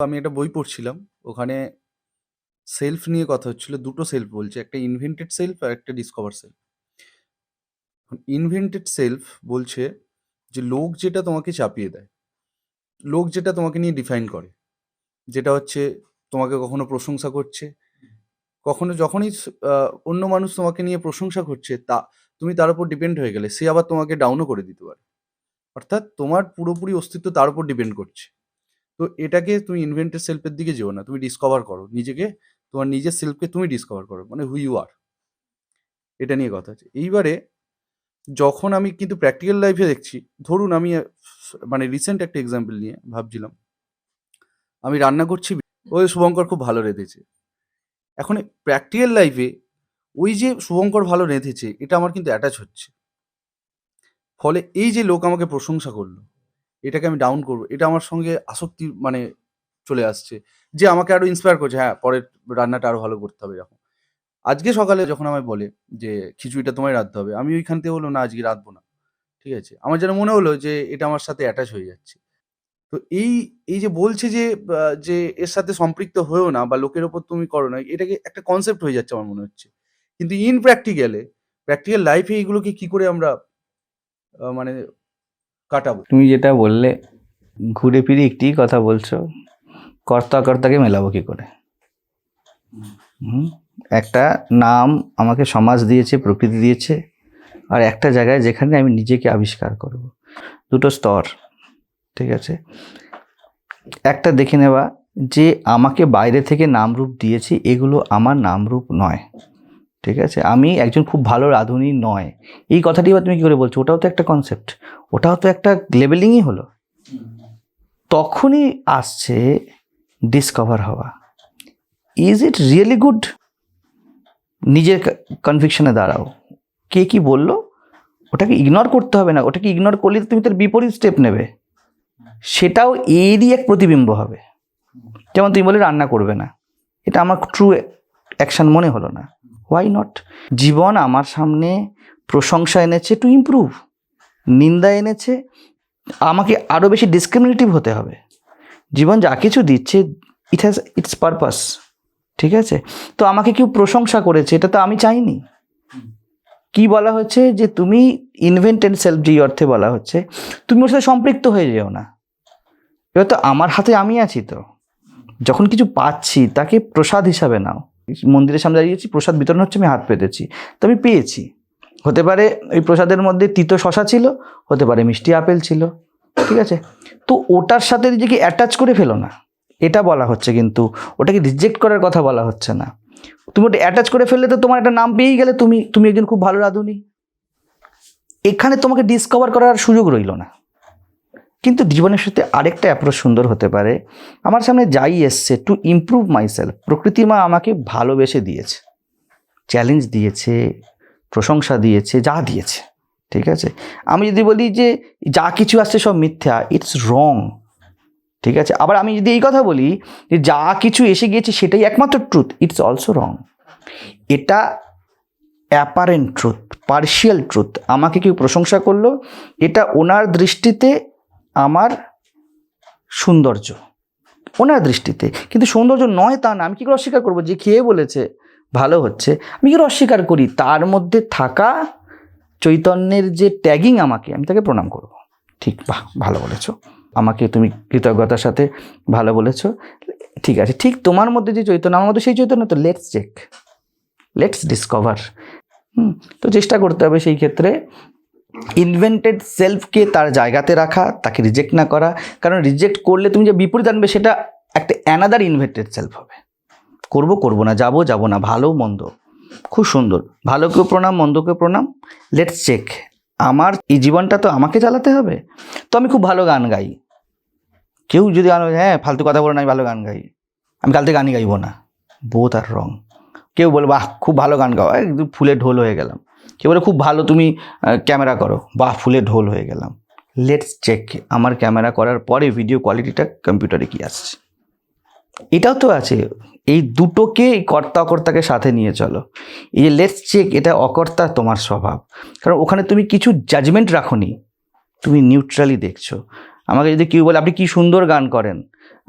আমি একটা বই পড়ছিলাম। ওখানে সেলফ নিয়ে কথা হচ্ছিল। দুটো সেলফ বলছে। একটা ইনভেন্টেড সেলফ আর একটা ডিসকভার সেলফ। ইনভেন্টেড সেলফ বলছে যে, লোক যেটা তোমাকে চাপিয়ে দেয়। লোক যেটা তোমাকে নিয়ে ডিফাইন করে। যেটা হচ্ছে তোমাকে কখনো প্রশংসা করছে। কখনো যখনই অন্য মানুষ তোমাকে নিয়ে প্রশংসা করছে, তা, তুমি তার উপর ডিপেন্ড হয়ে গেলে। সে আবার তোমাকে ডাউনও করে দিতে পারে। অর্থাৎ তোমার পুরোপুরি অস্তিত্ব তার উপর ডিপেন্ড করছে। তো এটাকে তুমি ইনভেন্টেড সেলফ এর দিকে যেও না। তুমি ডিসকভার করো। নিজেকে তোমার নিজের সেলফকে তুমি ডিসকভার করো। মানে হু ইউ আর। এটা নিয়ে কথা আছে। এইবারে যখন আমি কিন্তু প্র্যাকটিক্যাল লাইফে দেখছি, ধরুন আমি মানে রিসেন্ট একটা এক্সাম্পল নিয়ে ভাবছিলাম। আমি রান্না করছি, ওই শুভঙ্কর খুব ভালো রেঁধেছে। এখন প্র্যাকটিক্যাল লাইফে ওই যে শুভঙ্কর ভালো রেঁধেছে এটা আমার কিন্তু অ্যাটাচ হচ্ছে। ফলে এই যে লোক আমাকে প্রশংসা করল, এটাকে আমি ডাউন করব। এটা আমার সঙ্গে আসক্তি মানে চলে আসছে। যে আমাকে আরও ইন্সপায়ার করছে, হ্যাঁ, পরের রান্নাটা আরও ভালো করতে হবে এরকম। আজকে সকালে যখন আমায় বলে যে খিচুড়িটা তোমায় রাঁধতে হবে, আমি ওইখান থেকে বললাম, না আজকে রাঁধবো না। ঠিক আছে? আমার যেন মনে হলো যে এটা আমার সাথে অ্যাটাচ হয়ে যাচ্ছে। তো এই, এই যে বলছে যে যে এর সাথে সম্পৃক্ত হয়েও না বা লোকের ওপর তুমি করো না, এটাকে একটা কনসেপ্ট হয়ে যাচ্ছে আমার মনে হচ্ছে। কিন্তু ইন প্র্যাকটিক্যালে প্র্যাকটিক্যাল লাইফে এইগুলোকে কি করে আমরা মানে কাটাবো? তুমি যেটা বললে ঘুরে ফিরে একটিই কথা বলছো। কর্তা অকর্তাকে মেলাবো কি করে? একটা নাম আমাকে সমাজ দিয়েছে, প্রকৃতি দিয়েছে। আর একটা জায়গায় যেখানে আমি নিজেকে আবিষ্কার করব। দুটো স্তর। ঠিক আছে? একটা দেখে নেওয়া যে আমাকে বাইরে থেকে নামরূপ দিয়েছে এগুলো আমার নামরূপ নয়। ঠিক আছে? আমি একজন খুব ভালো রাঁধুনি নয়। এই কথাটি এবার তুমি কি করে বলছো? ওটাও তো একটা কনসেপ্ট। ওটাও তো একটা লেবেলিংই হলো। তখনই আসছে ডিসকভার হওয়া। Is it really good? নিজের কনভিকশন দাঁড়াও। কে কি বলল? ওটাকে ইগনোর করতে হবে না। ওটাকে ইগনোর করলে তুমি তার বিপরীত স্টেপ নেবে। সেটাও এরই এক প্রতিবিম্ব হবে। যেমন তুমি বললে রান্না করবে না। এটা আমার ট্রু অ্যাকশন মনে হলো না। Why not? জীবন আমার সামনে প্রশংসা এনেছে টু ইমপ্রুভ। নিন্দা এনেছে আমাকে আরও বেশি ডিসক্রিমিনেটিভ হতে হবে। জীবন যা কিছু দিচ্ছে ইট হ্যাজ ইটস পারপাস। ঠিক আছে? তো আমাকে কেউ প্রশংসা করেছে এটা তো আমি চাইনি। কি বলা হচ্ছে যে তুমি ইনভেন্টেড সেলফ যেই অর্থে বলা হচ্ছে, তুমি ওর সাথে সম্পৃক্ত হয়ে যেও না। এবার তো আমার হাতে আমি আছি তো। যখন কিছু পাচ্ছি তাকে প্রসাদ হিসাবে নাও। মন্দিরের সামনে দাঁড়িয়েছি, প্রসাদ বিতরণ হচ্ছে আমি হাত পেতেছি। তো আমি পেয়েছি। হতে পারে ওই প্রসাদের মধ্যে তিতো শসা ছিল, হতে পারে মিষ্টি আপেল ছিল। ঠিক আছে? তো ওটার সাথে নিজেকে অ্যাটাচ করে ফেলো না। এটা বলা হচ্ছে কিন্তু ওটাকে রিজেক্ট করার কথা বলা হচ্ছে না। তুমি ওটা অ্যাটাচ করে ফেললে তো তোমার একটা নাম পেয়েই গেলে তুমি তুমি একজন খুব ভালো রাঁধুনি। এখানে তোমাকে ডিসকভার করার সুযোগ রইল না। কিন্তু জীবনের সাথে আরেকটা অ্যাপ্রোচ সুন্দর হতে পারে। আমার সামনে যাই এসছে টু ইমপ্রুভ মাইসেলফ প্রকৃতি মা আমাকে ভালোবেসে দিয়েছে। চ্যালেঞ্জ দিয়েছে, প্রশংসা দিয়েছে, যা দিয়েছে। ঠিক আছে? আমি যদি বলি যে যা কিছু আসছে সব মিথ্যা, ইটস রং। ঠিক আছে? আবার আমি যদি এই কথা বলি যে যা কিছু এসে গিয়েছে সেটাই একমাত্র ট্রুথ, ইটস অলসো রং। এটা অ্যাপারেন্ট ট্রুথ, পার্শিয়াল ট্রুথ। আমাকে কেউ প্রশংসা করল, এটা ওনার দৃষ্টিতে আমার সৌন্দর্য। ওনার দৃষ্টিতে। কিন্তু সৌন্দর্য নয় তা না। আমি কী করে অস্বীকার করব যে খেয়ে বলেছে ভালো হচ্ছে, আমি কী করে অস্বীকার করি? তার মধ্যে থাকা চৈতন্যের যে ট্যাগিং আমাকে, আমি তাকে প্রণাম করব। ঠিক বাহ! ভালো বলেছ। আমাকে তুমি কৃতজ্ঞতার সাথে ভালো বলেছ। ঠিক আছে। ঠিক তোমার মধ্যে যে চৈতন্য, আমার মধ্যে সেই চৈতন্য তো লেটস চেক। Let's discover. হুম? তো চেষ্টা করতে হবে সেই ক্ষেত্রে ইনভেন্টেড সেলফকে তার জায়গাতে রাখা, তাকে রিজেক্ট না করা। কারণ রিজেক্ট করলে তুমি যে বিপরীত আনবে সেটা একটা অ্যানাদার ইনভেন্টেড সেলফ হবে। করব, করব না, যাব, যাব না, ভালো মন্দ। খুব সুন্দর। ভালোকেও প্রণাম, মন্দকেও প্রণাম। Let's check. আমার এই জীবনটা তো আমাকে চালাতে হবে। তো আমি খুব ভালো গান গাই। কেউ যদি আনো হ্যাঁ, ফালতু কথা বলো না আমি ভালো গান গাই। আমি কাল থেকে গানই গাইবো না। Both are wrong. কেউ বলে বাহ! খুব ভালো গান গাও। একদম ফুলে ঢোল হয়ে গেলাম। কেউ বলে, খুব ভালো তুমি ক্যামেরা করো। বাহ! ফুলে ঢোল হয়ে গেলাম। লেটস চেক আমার ক্যামেরা করার পরে ভিডিও কোয়ালিটিটা কম্পিউটারে কি আসছে। এটাও তো আছে। এই দুটোকে কর্তা অকর্তাকে সাথে নিয়ে চলো। এই যে লেটস চেক এটা অকর্তা তোমার স্বভাব। কারণ ওখানে তুমি কিছু জাজমেন্ট রাখোনি। তুমি নিউট্রালি দেখছ। আমাকে যদি কেউ বলে, আপনি কি সুন্দর গান করেন।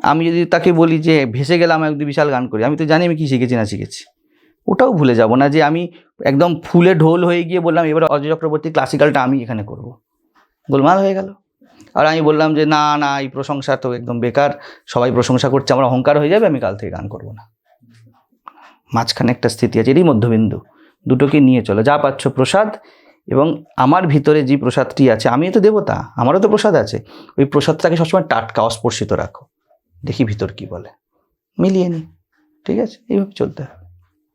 আমি যদি তাকে বলি যে, ভেসে গেলাম একদি বিশাল গান করি আমি তো জানি আমি কি শিখেছি না শিখেছি ওটাও ভুলে যাব না যে আমি একদম ফুলে ঢোল হয়ে গিয়ে বললাম, এবার অজয় চক্রবর্তী ক্লাসিক্যালটা আমি এখানে করব। গোলমাল হয়ে গেল। আর আমি বললাম যে, না না, এই প্রশংসা তো একদম বেকার, সবাই প্রশংসা করছে, আমার অহংকার হয়ে যাবে, আমি কাল থেকে গান করব না। মাঝখানে একটা স্থিতি আছে, এরই মধ্যবিন্দু। দুটোকে নিয়ে চলো, যা পাচ্ছ প্রসাদ এবং আমার ভিতরে যে প্রসাদটি আছে আমি তো দেবতা, আমারও তো প্রসাদ আছে, ওই প্রসাদটাকে সবসময় টাটকা, অস্পর্শিত রাখো। দেখি ভিতর কি বলে। মিলিয়ে নি। ঠিক আছে, এইভাবে চলতে হবে।